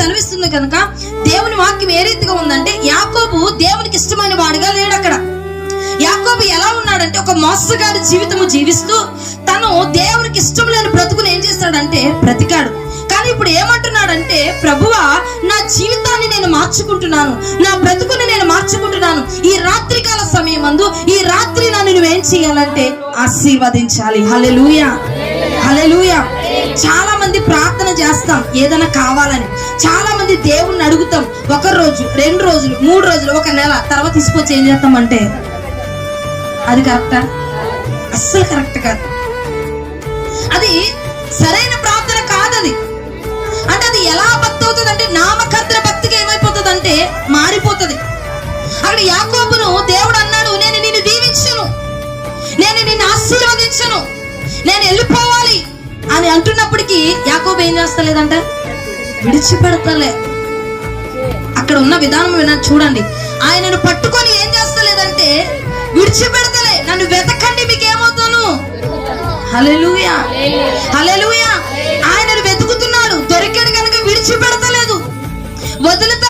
సెలవిస్తుంది కనుక దేవుని వాక్యం ఏ రీతిగా ఉందంటే యాకోబు దేవునికి ఇష్టమైన వాడిగా లేడు అక్కడ. యాకోబు ఎలా ఉన్నాడంటే ఒక మోసగారి జీవితము జీవిస్తూ తను దేవునికి ఇష్టం లేని బ్రతుకుని ఏం చేస్తాడంటే బ్రతికాడు. కానీ ఇప్పుడు ఏమంటున్నాడంటే ప్రభువా నా జీవితాన్ని నేను మార్చుకుంటున్నాను. నా బ్రతుకుని నేను మార్చుకుంటున్నాను. ఈ రాత్రికాల సమయం అందు ఈ రాత్రి నన్ను నువ్వేం చేయాలంటే ఆశీర్వదించాలి. హల్లెలూయా. హల్లెలూయా. చాలా మంది ప్రార్థన చేస్తాం ఏదైనా కావాలని. చాలా మంది దేవుణ్ణి అడుగుతాం ఒక రోజు రెండు రోజులు మూడు రోజులు ఒక నెల తర్వాత తీసుకొచ్చి ఏం చేస్తామంటే? అది కరెక్టా? అస్సలు కరెక్ట్ కాదు. అది సరైన ప్రార్థన కాదది. అంటే అది ఎలా భక్తి అవుతుంది అంటే నామకర్త భక్తికి ఏమైపోతుంది అంటే మారిపోతుంది. అక్కడ యాకోబును దేవుడు అన్నాడు నేను నిన్ను దీవించను. నేను నిన్ను ఆశీర్వదించను. నేను వెళ్ళిపో అంటున్నప్పటికీ యాకోబు ఏం చేస్తలేదంట? విడిచిపెడతలే. అక్కడ ఉన్న విధానం విన- చూడండి. ఆయనను పట్టుకొని ఏం చేస్తలేదంటే విడిచిపెడతలే. నన్ను వెతకండి మీకేమవుతాను? Hallelujah hallelujah